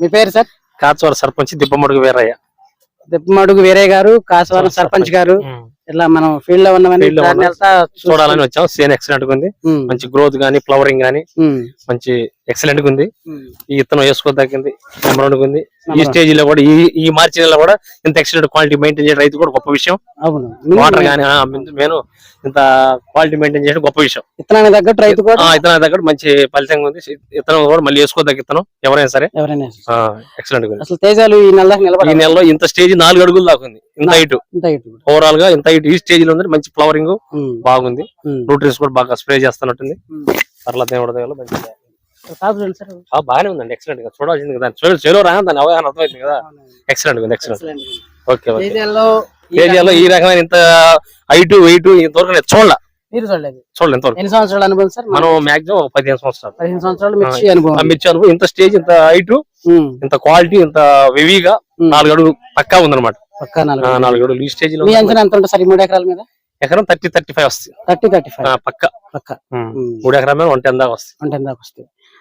మీ పేరు సార్? కాచవర సర్పంచ్ దిబ్బమడుగు వీరయ్య. దిప్పమడుగు వీరయ్య గారు కాసవరం సర్పంచ్. గారు. ఇట్లా మనం ఫీల్డ్లో ఉన్నామని చూడాలని వచ్చాం. సేన్ ఎక్సలెంట్ ఉంది. మంచి గ్రోత్ గానీ ఫ్లవరింగ్ గానీ మంచి ఎక్సలెంట్గా ఉంది. ఈ ఇత్తనం వేసుకోదగ్గింది నెంబర్ వన్ ఉంది. ఈ. స్టేజ్లో కూడా ఈ ఈ మార్చి నెలలో కూడా ఇంత ఎక్సలెంట్ క్వాలిటీ మెయింటైన్ చేయడం రైతు కూడా గొప్ప విషయం. వాటర్ గానీ నేను ఇంత క్వాలిటీ మెయింటైన్ చేయడం గొప్ప విషయం. విత్తనానికి తగ్గట్టు రైతు కూడా ఆ ఇతను దగ్గర మంచి ఫలితంగా ఉంది. ఇతను కూడా మళ్ళీ వేసుకోదగ్గ ఇతను ఎవరైనా సరే. ఎవరైనా ఎక్సలెంట్గా ఉంది. అసలు తేజాలు ఈ నెల ఈ నెలలో ఇంత స్టేజ్ నాలుగు అడుగులు దాకా ఉంది. ఇంత హైట్. ఓవరాల్గా ఇంత హైట్ ఈ స్టేజ్లో ఉంది మంచి ఫ్లవరింగ్ బాగుంది. న్యూట్రియన్స్ కూడా బాగా స్ప్రే చేస్తున్నట్టుంది. ఉమ్. పర్ల దేవుడి దగ్గర మంచిగా బాగానే ఉందండి. ఎక్సలెంట్గా చూడాల్సింది కదా. చెలో- చెలో రా దాని అవగాహన అర్థమైంది కదా. ఎక్సలెంట్ ఉంది ఎక్సలెంట్. ఓకే ఏరియాలో ఈ రకమైన ఇంత హైట్ వెయిట్ ఇంతవరకు నేను చూడలే. మీరు చూడలేదు. చూడలే ఇంతవరకు. ఎన్ని సంవత్సరాలు అనుభవం సార్? మనం మాక్సిమం ఒక పదిహేను సంవత్సరాలు. పదిహేను సంవత్సరాలు మిర్చి అనుభవం. ఆ మిర్చి అనుభవం. ఇంత స్టేజ్ ఇంత హైట్ ఇంత క్వాలిటీ ఇంత. నాలుగు అడుగు పక్కా ఉందన్నమాట. పక్కా నాలుగు. నాలుగు అడుగులు ఈ స్టేజ్లో మీ అంచనా ఎంత ఉంటుంది సార్? ఈ మూడు ఎకరాల మీద? ఎకరం థర్టీ థర్టీ ఫైవ్ వస్తుంది. థర్టీ థర్టీ ఫైవ్ పక్కా. పక్క. మూడు ఎకరాల మీద వన్ టెన్ దాకా వస్తుంది. దాకా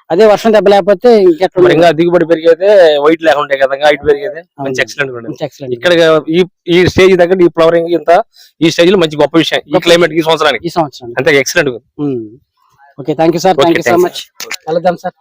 అదే వర్షం దెబ్బ లేకపోతే ఇంకెట్లా ఇంకా దిగుబడి పెరిగైతే వైట్ లేకుండా కదా హైట్ పెరిగైతే మంచి ఎక్సలెంట్ ఎక్సలెంట్ ఇక్కడ ఈ ఈ స్టేజ్ దగ్గర ఈ ఫ్లవరింగ్ ఇంత ఈ స్టేజ్లో మంచి గొప్ప విషయం. ఈ క్లైమేట్ ఈ సంవత్సరానికి. ఈ సంవత్సరం అంతే excellent okay thank you sir thank you so much కలుద్దాం సార్